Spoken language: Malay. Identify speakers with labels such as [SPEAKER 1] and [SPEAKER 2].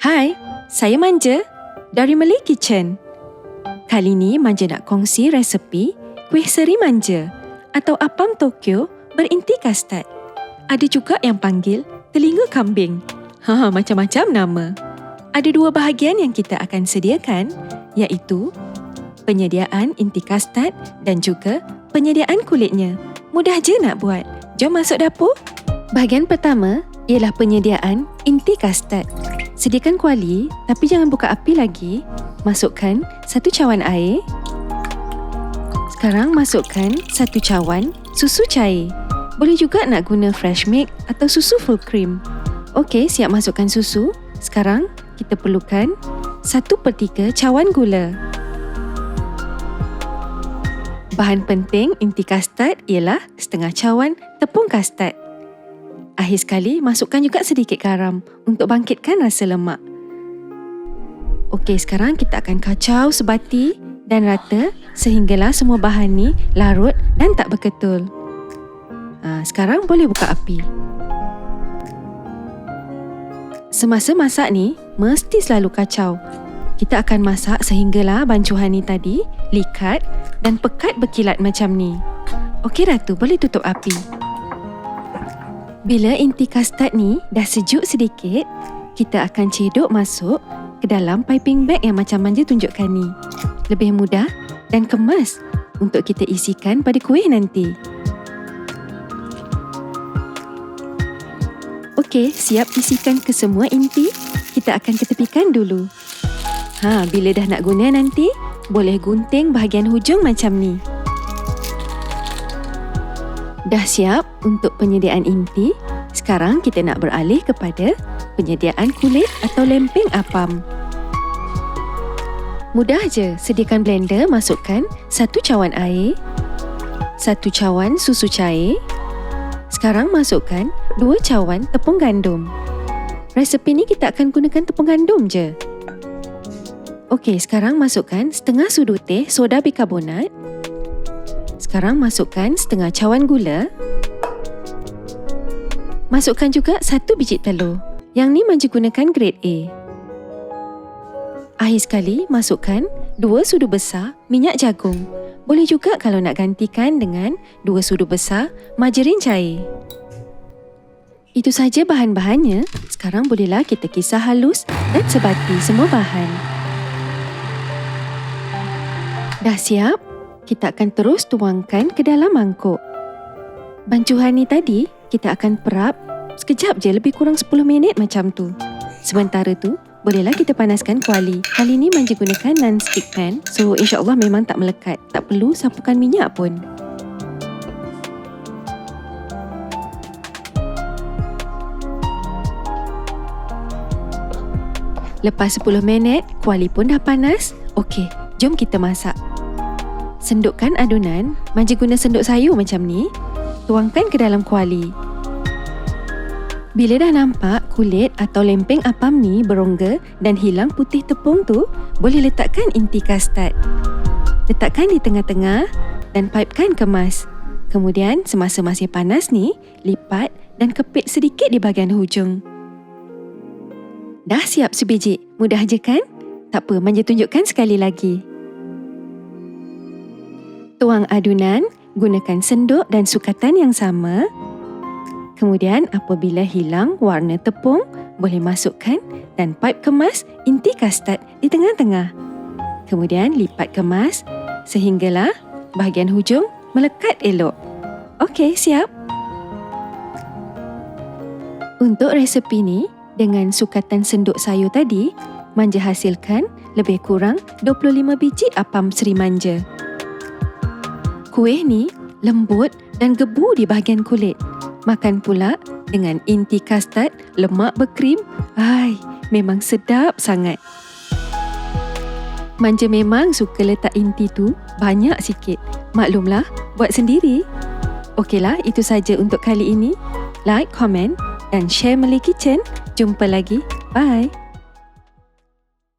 [SPEAKER 1] Hai, saya Manja dari Malay Kitchen. Kali ni Manja nak kongsi resepi kuih seri manja atau apam Tokyo berinti kastad. Ada juga yang panggil telinga kambing. Ha, macam-macam nama. Ada dua bahagian yang kita akan sediakan iaitu penyediaan inti kastad dan juga penyediaan kulitnya. Mudah je nak buat. Jom masuk dapur. Bahagian pertama ialah penyediaan inti kastad. Sediakan kuali tapi jangan buka api lagi. Masukkan satu cawan air. Sekarang masukkan satu cawan susu cair. Boleh juga nak guna fresh milk atau susu full cream. Okey, siap masukkan susu. Sekarang kita perlukan satu per tiga cawan gula. Bahan penting inti kastad ialah setengah cawan tepung kastad. Akhir sekali, masukkan juga sedikit garam untuk bangkitkan rasa lemak. Okey, sekarang kita akan kacau sebati dan rata sehinggalah semua bahan ni larut dan tak berketul. Ha, sekarang boleh buka api. Semasa masak ni, mesti selalu kacau. Kita akan masak sehinggalah bancuhan ni tadi likat dan pekat berkilat macam ni. Okey Ratu, boleh tutup api. Bila inti kastad ni dah sejuk sedikit, kita akan cedok masuk ke dalam piping bag yang macam manja tunjukkan ni. Lebih mudah dan kemas untuk kita isikan pada kuih nanti. Okey, siap isikan ke semua inti? Kita akan ketepikan dulu. Ha, bila dah nak guna nanti, boleh gunting bahagian hujung macam ni. Dah siap untuk penyediaan inti? Sekarang kita nak beralih kepada penyediaan kulit atau lempeng apam. Mudah je, sediakan blender masukkan satu cawan air, satu cawan susu cair. Sekarang masukkan dua cawan tepung gandum. Resepi ni kita akan gunakan tepung gandum je. Okey, sekarang masukkan setengah sudu teh soda bikarbonat sekarang masukkan setengah cawan gula. Masukkan juga satu biji telur. Yang ni manja gunakan grade A. Akhir sekali, masukkan dua sudu besar minyak jagung. Boleh juga kalau nak gantikan dengan dua sudu besar margarin cair. Itu saja bahan-bahannya. Sekarang bolehlah kita kisar halus dan sebati semua bahan. Dah siap? Kita akan terus tuangkan ke dalam mangkuk. Bancuhan ni tadi, kita akan perap sekejap je lebih kurang 10 minit macam tu. Sementara tu, bolehlah kita panaskan kuali. Kali ni manja gunakan non-stick pan, so insyaAllah memang tak melekat. Tak perlu sapukan minyak pun. Lepas 10 minit, kuali pun dah panas. Okey, jom kita masak. Sendukkan adunan, manja guna senduk sayur macam ni. Tuangkan ke dalam kuali. Bila dah nampak kulit atau lempeng apam ni berongga dan hilang putih tepung tu, boleh letakkan inti kastad. Letakkan di tengah-tengah dan pipekan kemas. Kemudian semasa masih panas ni, lipat dan kepit sedikit di bahagian hujung. Dah siap sebiji. Mudah je kan? Tak apa, manja tunjukkan sekali lagi. Tuang adunan, gunakan senduk dan sukatan yang sama. Kemudian apabila hilang warna tepung, boleh masukkan dan pipe kemas inti kastad di tengah-tengah. Kemudian lipat kemas sehinggalah bahagian hujung melekat elok. Okey, siap. Untuk resepi ni, dengan sukatan senduk sayur tadi, manja hasilkan lebih kurang 25 biji apam seri manja. Kuih ni lembut dan gebu di bahagian kulit. Makan pula dengan inti kastad lemak berkrim. Hai, memang sedap sangat. Manja memang suka letak inti tu banyak sikit. Maklumlah, buat sendiri. Okeylah, itu saja untuk kali ini. Like, comment dan share Malay Kitchen. Jumpa lagi. Bye.